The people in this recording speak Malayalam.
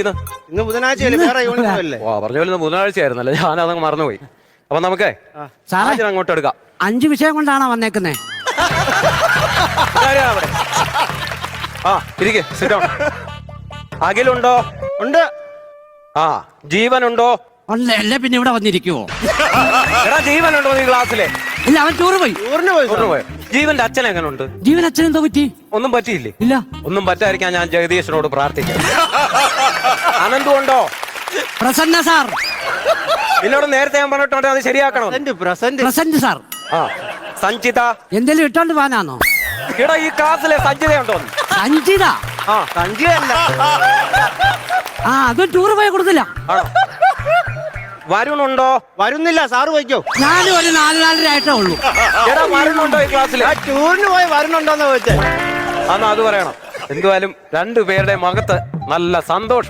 ഇന്ന് ബുധനാഴ്ചയല്ലേ? വേറെ യൂണിഫോം അല്ലേ? ഓ പറഞ്ഞ പോലെ ഇന്ന് ബുധനാഴ്ചയായിരുന്നല്ലേ. ഞാൻ അതങ്ങ് മറന്നുപോയി. അപ്പൊ നമുക്കേ സാറേ ആദ്യം അങ്ങോട്ട് എടുക്കാം. അഞ്ച് വിഷയം കൊണ്ടാണോ വന്നേക്കുന്നേ? ഇതാരാ അവിടെ? ആ ഇരിക്കെ സിറ്റോ അഖിലുണ്ടോ? ഉണ്ട്. ആ ജീവനുണ്ടോ? ഉണ്ടോ അല്ലേ പിന്നെ ഇവിടെ വന്നിരിക്കുവോ? എടാ ജീവനുണ്ടോ നീ ക്ലാസ്സിലെ? ഇല്ല അവൻ ടൂറ് പോയി. ടൂറിന് പോയി ടൂർ പോയി. ജീവന്റെ അച്ഛൻ എങ്ങനുണ്ട്? ജീവൻ അച്ഛൻ എന്തോ പറ്റി? ഒന്നും പറ്റിയില്ലേ? ഇല്ല. ഒന്നും പറ്റാതിരിക്കാൻ ഞാൻ ജഗദീശനോട് പ്രാർത്ഥിക്കാം. അനന്തു ഉണ്ടോ? പ്രസന്ന സാർ. നിന്നോട് നേരത്തെ ഞാൻ പറഞ്ഞിട്ടുണ്ട് അത് ശരിയാക്കണം. Present sir. ആ സഞ്ചിത എന്തെങ്കിലും ഇട്ടോണ്ട് പോകാനാണോ? എടാ ഈ ക്ലാസ്സിലെ സഞ്ചിത ഉണ്ടോ? സഞ്ചിത ആ. ആ അതും ടൂറ് പോയി കൊടുത്തില്ല. ആണോ? വരുണുണ്ടോ? വരുന്നില്ല സാറ് പോയിക്കോ. ഞാനും ഒരു നാല് നാലര ആയിട്ടേ ഉള്ളൂ. എടാ വരുണുണ്ടോ ഈ ക്ലാസ്സിൽ ആ ടൂറിന് പോയി വരുന്നുണ്ടോന്ന് ചോദിച്ചേ. അന്ന് അത് പറയണം. എന്തുവായാലും രണ്ടുപേരുടെ മുഖത്ത് നല്ല സന്തോഷം.